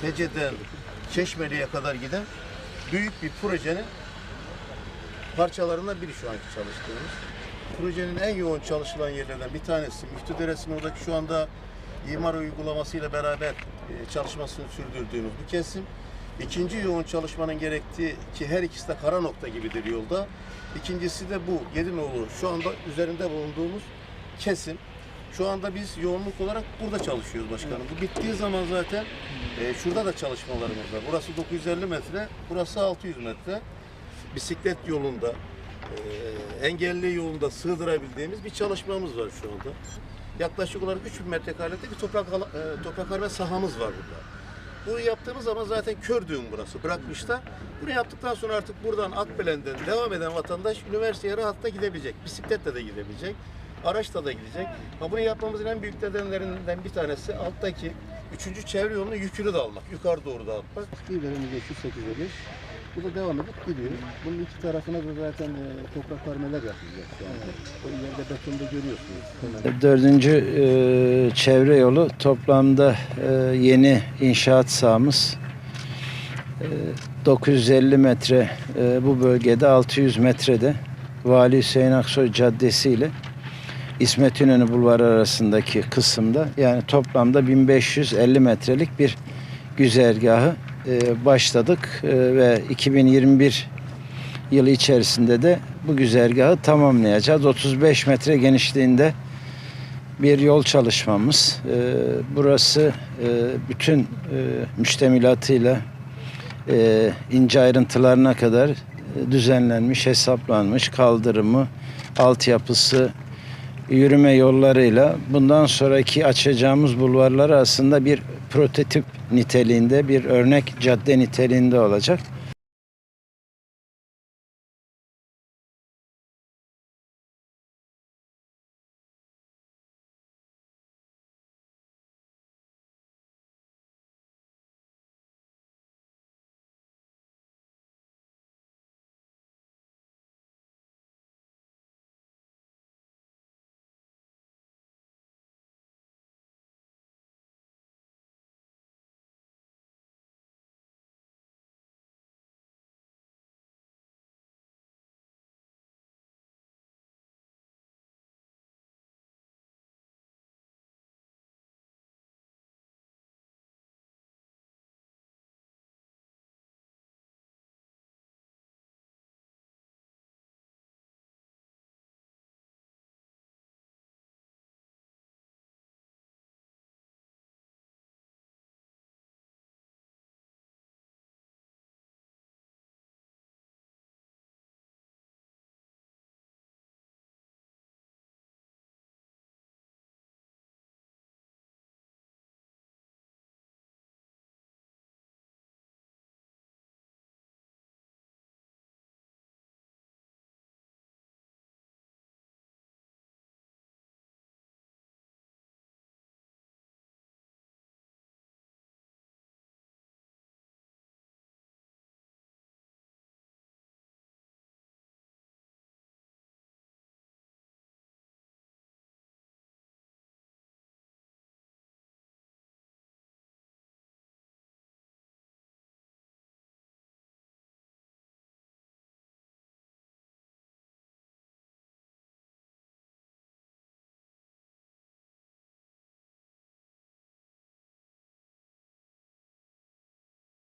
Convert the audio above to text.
Tece'den Çeşmeli'ye kadar giden büyük bir projenin parçalarından biri şu anki çalıştığımız. Projenin en yoğun çalışılan yerlerden bir tanesi Müftü Deresi'nin oradaki şu anda imar uygulamasıyla beraber e, çalışmasını sürdürdüğümüz bu kesim. İkinci yoğun çalışmanın gerektiği ki her ikisi de kara nokta gibidir yolda. İkincisi de bu Yedinoğlu şu anda üzerinde bulunduğumuz kesim. Şu anda biz yoğunluk olarak burada çalışıyoruz başkanım. Bu bittiği zaman zaten e, şurada da çalışmalarımız var. Burası 950 metre, burası 600 metre. Bisiklet yolunda, e, engelli yolunda sığdırabildiğimiz bir çalışmamız var şu anda. Yaklaşık olarak 3000 metrekarede bir toprak e, toprak harbe sahamız var burada. Bunu yaptığımız zaman zaten kör düğün burası bırakmışlar. Bunu yaptıktan sonra artık buradan Akbelen'den devam eden vatandaş üniversiteye rahatla gidebilecek. Bisikletle de gidebilecek. Araçla da gidecek. Ha, bunu yapmamızın en büyük nedenlerinden bir tanesi alttaki üçüncü çevre yolunu yükünü de almak. Yukarı doğru dağıtmak. İlerimiz 8'e 5. Bu da devam edip gidiyor. Bunun iki tarafına da zaten e, toprak vermeler yapılacak şu anda. O ileride betonda görüyorsunuz. Hemen. Dördüncü e, çevre yolu toplamda e, yeni inşaat sahamız. E, 950 metre e, bu bölgede 600 metrede Vali Hüseyin Aksoy Caddesi ile İsmet İnönü Bulvarı arasındaki kısımda yani toplamda 1550 metrelik bir güzergahı e, başladık E, ve 2021 yılı içerisinde de bu güzergahı tamamlayacağız. 35 metre genişliğinde bir yol çalışmamız. Ee, burası e, bütün e, müştemilatıyla e, ince ayrıntılarına kadar e, düzenlenmiş, hesaplanmış kaldırımı, altyapısı, yürüme yollarıyla bundan sonraki açacağımız bulvarlar aslında bir prototip niteliğinde, bir örnek cadde niteliğinde olacak.